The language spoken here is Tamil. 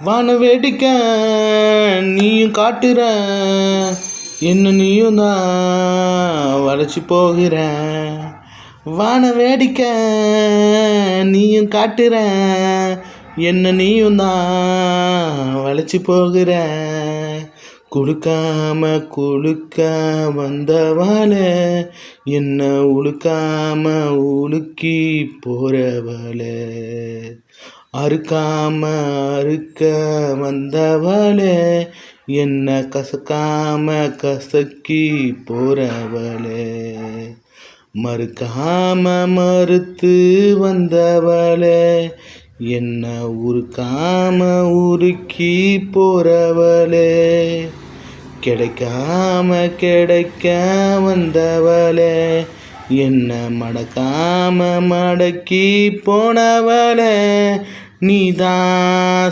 வான வேடிக்கை நீயும் காட்டுற என்ன நீயும் தான் வளைச்சி போகிற. வான வேடிக்கை நீயும் காட்டுற என்ன நீயும் தான் வளைச்சி போகிற. குளுக்காம குளுக்க வந்தவளே என்ன உழுக்காம உலுக்கி போறவளே. அறுக்காம அறுக்க வந்தவளே என்ன கசக்காம கசக்கி போறவளே. மறுக்காம மறுத்து வந்தவளே என்ன உருக்காம உருக்கி போறவளே. கிடைக்காம கிடைக்க வந்தவளே என்ன மடக்காம மடக்கி போனவளே. eternidad.